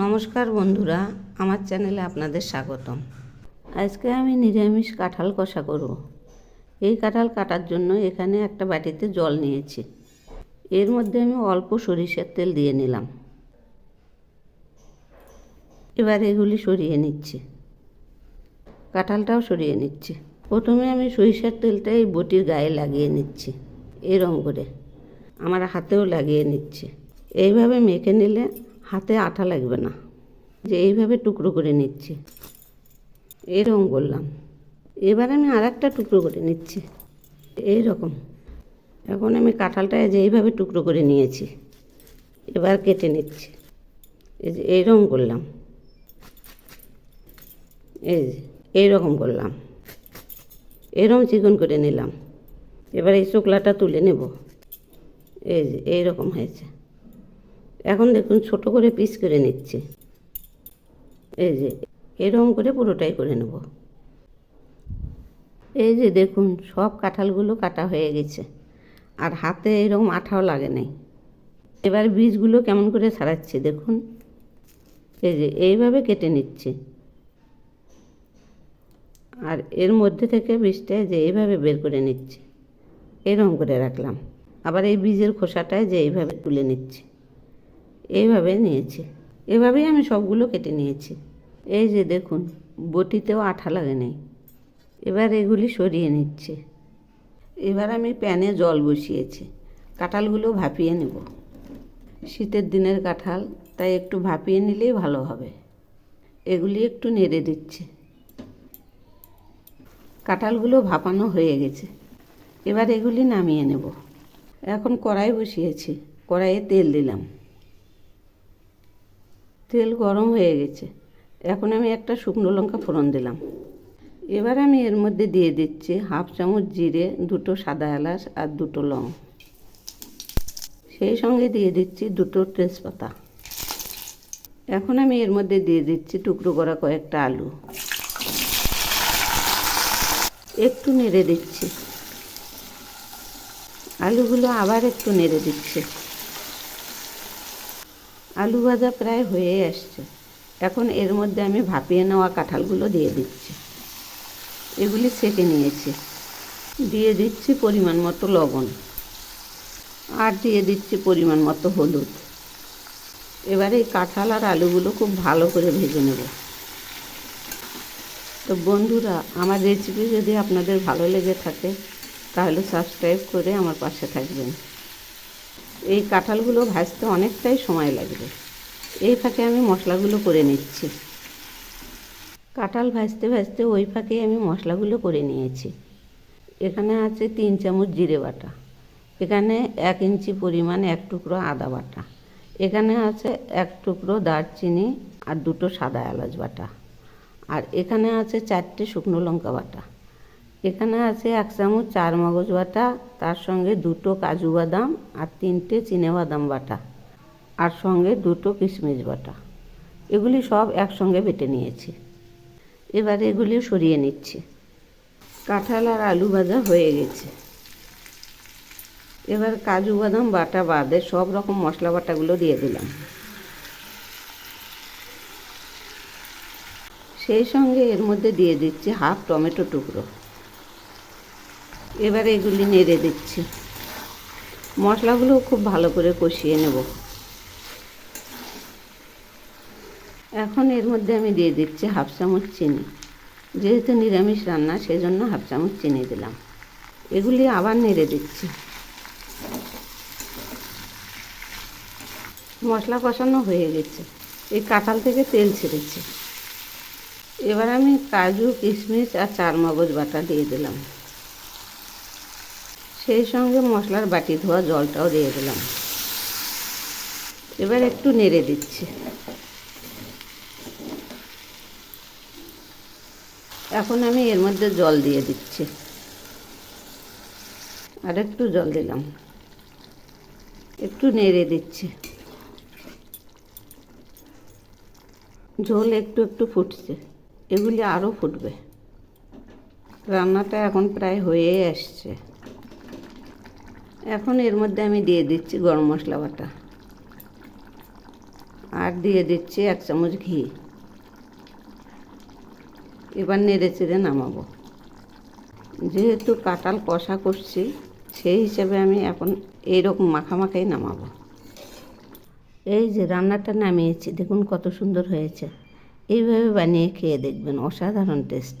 নমস্কার বন্ধুরা, আমার চ্যানেলে আপনাদের স্বাগতম। আজকে আমি নিরামিষ কাঁঠাল কষা করব। এই কাঁঠাল কাটার জন্য এখানে একটা বাটিতে জল নিয়েছি। এর মধ্যে আমি অল্প সরিষার তেল দিয়ে নিলাম। এবার এগুলি সরিয়ে নিচ্ছি। কাঁঠালটাও সরিয়ে নিচ্ছি। প্রথমে আমি সরিষার তেলটা এই বটির গায়ে লাগিয়ে নিচ্ছি, এরম করে। আমার হাতেও লাগিয়ে নিচ্ছি। এইভাবে মেখে নিলে হাতে আঠা লাগবে না। যে এইভাবে টুকরো করে নিচ্ছি। এরকম করলাম। এবার আমি আর একটা টুকরো করে নিচ্ছি। এই রকম এখন আমি কাঁঠালটা যে এইভাবে টুকরো করে নিয়েছি, এবার কেটে নিচ্ছি। এই যে এইরকম করলাম। এই যে এইরকম করলাম। এরকম চিকন করে নিলাম। এবার এই চোকলাটা তুলে নেব। এই যে এইরকম হয়েছে। এখন দেখুন ছোট করে পিস করে নিচ্ছি। এই যে, এরকম করে পুরোটাই করে নেব। এই যে দেখুন, সব কাঁঠালগুলো কাটা হয়ে গেছে। আর হাতে এরকম আঠাও লাগে নাই। এবার বীজগুলো কেমন করে ছাড়াচ্ছি দেখুন। এই যে, এইভাবে কেটে নিচ্ছে। আর এর মধ্যে থেকে বীজটা যে এইভাবে বের করে নিচ্ছে। এরকম করে রাখলাম। আবার এই বীজের খোসাটায় যে এইভাবে তুলে নিচ্ছি। এইভাবে নিয়েছি। এভাবেই আমি সবগুলো কেটে নিয়েছি। এই যে দেখুন, বটিতেও আঠা লাগে নেই। এবার এগুলি সরিয়ে নিচ্ছে। এবার আমি প্যানে জল বসিয়েছি। কাঁঠালগুলো ভাপিয়ে নেব। শীতের দিনের কাঁঠাল, তাই একটু ভাপিয়ে নিলেই ভালো হবে। এগুলি একটু নেড়ে দিচ্ছে। কাঁঠালগুলো ভাপানো হয়ে গেছে। এবার এগুলি নামিয়ে নেব। এখন কড়াই বসিয়েছি। কড়াইয়ে তেল দিলাম। তেল গরম হয়ে গেছে। এখন আমি একটা শুকনো লঙ্কা ফোড়ন দিলাম। এবার আমি এর মধ্যে দিয়ে দিচ্ছি হাফ চামচ জিরে, দুটো সাদা এলাচ আর দুটো লং। সেই সঙ্গে দিয়ে দিচ্ছি দুটো তেজপাতা। এখন আমি এর মধ্যে দিয়ে দিচ্ছি টুকরো করা কয়েকটা আলু। একটু নেড়ে দিচ্ছি। আলুগুলো আবার একটু নেড়ে দিচ্ছি। আলু ভাজা প্রায় হয়ে আসছে। এখন এর মধ্যে আমি ভাপিয়ে নেওয়া কাঁঠালগুলো দিয়ে দিচ্ছি। এগুলি সেকে নিয়েছি। দিয়ে দিচ্ছি পরিমাণ মতো লবণ। আর দিয়ে দিচ্ছি পরিমাণ মতো হলুদ। এবার এই কাঁঠাল আর আলুগুলো খুব ভালো করে ভেজে নেব। তো বন্ধুরা, আমার রেসিপি যদি আপনাদের ভালো লেগে থাকে, তাহলে সাবস্ক্রাইব করে আমার পাশে থাকবেন। এই কাঁঠালগুলো ভাজতে অনেকটাই সময় লাগবে। এই ফাঁকে আমি মশলাগুলো করে নিচ্ছি। কাঁঠাল ভাজতে ভাজতে ওই ফাঁকে আমি মশলাগুলো করে নিয়েছি। এখানে আছে তিন চামচ জিরে বাটা। এখানে এক ইঞ্চি পরিমাণ এক টুকরো আদা বাটা। এখানে আছে এক টুকরো দারচিনি আর দুটো সাদা এলাচ বাটা। আর এখানে আছে চারটে শুকনো লঙ্কা বাটা। এখানে আছে এক চামচ চার মগজ বাটা, তার সঙ্গে দুটো কাজু বাদাম আর তিনটে বাদাম বাটা, আর সঙ্গে দুটো কিশমিশ বাটা। এগুলি সব একসঙ্গে বেটে নিয়েছি। এবার এগুলি সরিয়ে নিচ্ছি। কাঁঠাল আর আলু ভাজা হয়ে গেছে। এবার কাজু বাদাম বাটা বাদে সব রকম মশলা বাটাগুলো দিয়ে দিলাম। সেই সঙ্গে এর মধ্যে দিয়ে দিচ্ছি হাফ টমেটো টুকরো। এবার এগুলি নেড়ে দিচ্ছি। মশলাগুলো খুব ভালো করে কষিয়ে নেব। এখন এর মধ্যে আমি দিয়ে দিচ্ছি হাফ চামচ চিনি। যেহেতু নিরামিষ রান্না সেই জন্য হাফ চামচ চিনি দিলাম। এগুলি আবার নেড়ে দিচ্ছি। মশলা কষানো হয়ে গেছে। এই কাঁঠাল থেকে তেল ছেড়েছে। এবার আমি কাজু, কিশমিশ আর চার মগজ বাটা দিয়ে দিলাম। সেই সঙ্গে মশলার বাটি ধোয়া জলটাও দিয়ে দিলাম। এবার একটু নেড়ে দিচ্ছি। এখন আমি এর মধ্যে জল দিয়ে দিচ্ছি। আর একটু জল দিলাম। একটু নেড়ে দিচ্ছি। ঝোল একটু একটু ফুটছে। এগুলি আরও ফুটবে। রান্নাটা এখন প্রায় হয়ে আসছে। এখন এর মধ্যে আমি দিয়ে দিচ্ছি গরম মশলা বাটা। আর দিয়ে দিচ্ছি এক চামচ ঘি। এবার নেড়ে চেড়ে নামাবো। যেহেতু কাঁঠাল কষা করছি, সেই হিসাবে আমি এখন এইরকম মাখামাখাই নামাবো। এই যে রান্নাটা নামিয়েছি, দেখুন কত সুন্দর হয়েছে। এইভাবে বানিয়ে খেয়ে দেখবেন, অসাধারণ টেস্ট।